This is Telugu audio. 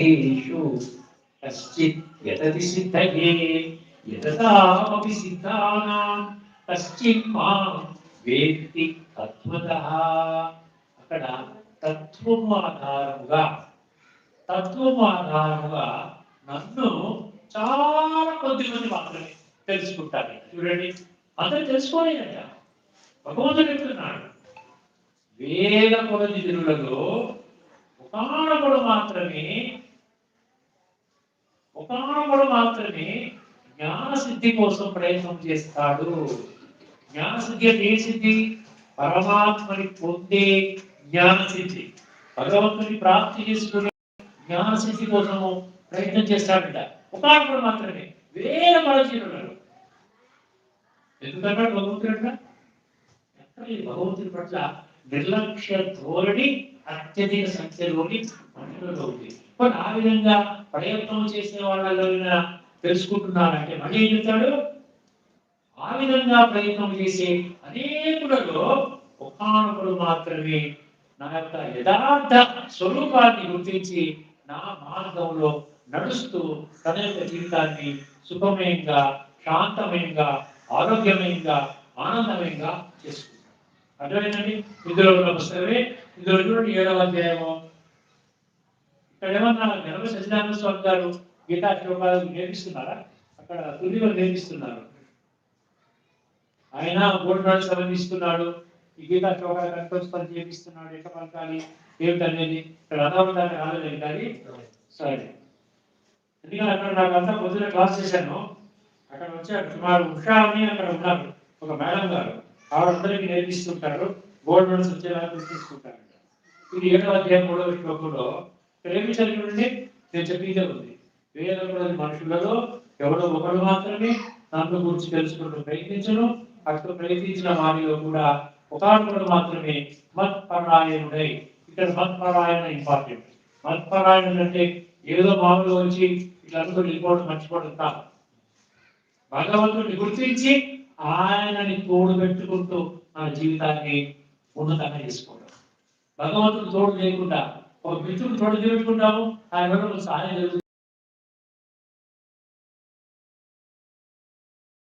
तेषु कश्चित् यतति सिद्धये यततामपि सिद्धानां कश्चित् मां వేత్తి తత్వత అక్కడ తత్వం ఆధారముగా తత్వం ఆధారముగా నన్ను చాలా కొద్ది మంది మాత్రమే తెలుసుకుంటారు చూడండి అందరూ తెలుసుకోలేదంట భగవంతుడు చెప్తున్నాడు వేల కొలది దినులలో ఒకనొకడు మాత్రమే ఒకనొకడు మాత్రమే జ్ఞాన సిద్ధి కోసం ప్రయత్నం చేస్తాడు. జ్ఞాన సిద్ధి అంటే ఏ సిద్ధి? పరమాత్మని పొందే జ్ఞాన సిద్ధి భగవంతుని ప్రాప్తి చేసుకునే జ్ఞాన సిద్ధి కోసము ప్రయత్నం చేస్తాడంట. ఒకనొకడు మాత్రమే. వేల పరచీరులను ఎందుకన్నాడు భగవంతుడంట ఎక్కడ ఈ భగవంతుని పట్ల నిర్లక్ష్య ధోరణి అత్యధిక సంఖ్యలోని మనుషులలో బట్ ఆ విధంగా ప్రయత్నం చేసిన వాళ్ళలో తెలుసుకుంటున్నారంటే మళ్ళీ ఏం చెప్తాడు? ఆ విధంగా ప్రయత్నం చేసే అనేకులలో ఒకనొకడు మాత్రమే నా యొక్క యథార్థ స్వరూపాన్ని గుర్తించి నా మార్గంలో నడుస్తూ తన యొక్క జీవితాన్ని సుఖమయంగా శాంతమయంగా ఆరోగ్యమయంగా ఆనందమయంగా చేసుకుంటాడు. అర్థమైందండి? ఇందులో ఉన్న పుస్తకమే. ఇందులో చూడండి ఏడవ అధ్యాయము. ఏమన్నా గణప సత్యనారాయణ స్వామి గారు గీతా శ్లోకాలు నేర్పిస్తున్నారా? అక్కడ తుదిలో నేర్పిస్తున్నారు. ఆయన బోర్డు సమర్పిస్తున్నాడు ఈ గీతా శ్లోకాలు కంఠోత్సవం చేపిస్తున్నాడు. ఎట్లా పలకాలి? ఏమిటనేది ఇక్కడ అనామదాన్ని రాలేదు కానీ సరే. ఎందుకంటే అక్కడ నాకు అంతా పొద్దున క్లాస్ చేశాను. అక్కడ వచ్చి సుమారు ఉషా అని అక్కడ ఉన్నారు ఒక మేడం గారు. ఆవిడందరికీ నేర్పిస్తుంటారు. గోల్డ్ మెడల్స్ వచ్చేలా తీసుకుంటారు ఇది ఏడవ అధ్యాయం మూడవ శ్లోకంలో ఇక్కడ ఏమి నేను చెప్పిందే ఉంది. వేల మనుషులలో ఎవడో ఒకరు మాత్రమే నన్ను గురించి తెలుసుకుంటూ ప్రయత్నించను. అక్కడ ప్రయత్నించిన వారిలో కూడా ఒకరు మాత్రమే మత్పరాయణుడై ఇక్కడ మత్పరాయణ ఇంపార్టెంట్. మత్పరాయణుడు అంటే ఏదో మామూలు వచ్చి ఇట్లా అనుకుని వెళ్ళిపోవడం మర్చిపోవడం కాదు. భగవంతుడిని గుర్తించి ఆయనని తోడు పెట్టుకుంటూ మన జీవితాన్ని ఉన్నతంగా చేసుకోవడం. భగవంతుడు తోడు లేకుండా ఒక మిత్రుడు చోటు పెట్టుకుంటాము ఆయన వల్ల మనకు సహాయం జరుగుతుంది.